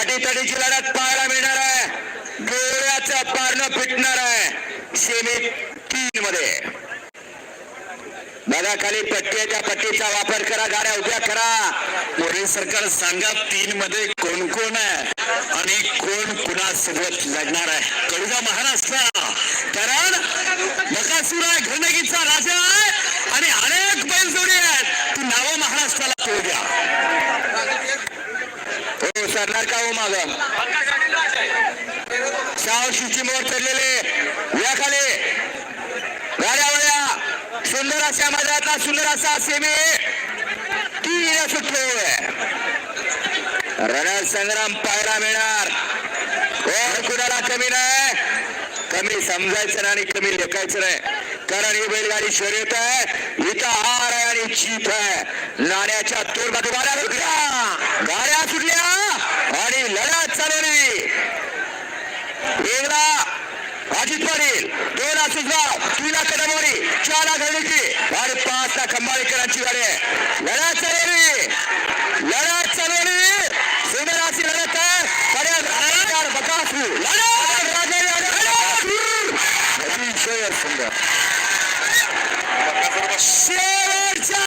अटीतटीची लढत पाहायला मिळणार आहे. डोळ्याचं पारणं फिटणार आहे. सेमी तीन मध्ये बघा खाली पट्ट्याच्या पट्टीचा वापर करा गाड्या उभ्या करा. मोदी सरकार सांगा तीन मध्ये कोण कोण आहे? आणि कोण कुणासोबत लढणार आहे? कळूगा महाराष्ट्र. कारण बकासूर आहे सरणार का हो माग? साव शिची मोर चढलेले या खाली गाड्या वळ्या सुंदर अशा मैदानातला सुंदर असा सेमी तीन सुटले रण संग्राम पाहायला मिळणार. कोण कुणाला कमी नाही? कमी समजायचं नाही आणि कमी लेखायचं नाही. कारण ही बैलगाडी शर्यत आहे. इथं हार आहे आणि चीप आहे. नाण्याच्या तोर बाजू ಅಜಿತ್ ಪಡೀಲ್ ಡೋನಾ ಸುಜ್ವಾ ಟೀನಾ ಕಡಮೋರಿ ಚಾಲಾ ಗಣಿಸಿ ಭಾರತ್ ಪಾಸ್ನ ಕಂಬಾಳಿಕರ ಹಂಚಿದ್ದಾರೆ ಲಡ ಚಲೋರಿ ಲಡ ಚಲೋರಿ ಸುಂದರಾಸಿ ಲಡತ ಬಕಾಸು ಶೇರ್ ಸುಂದರ್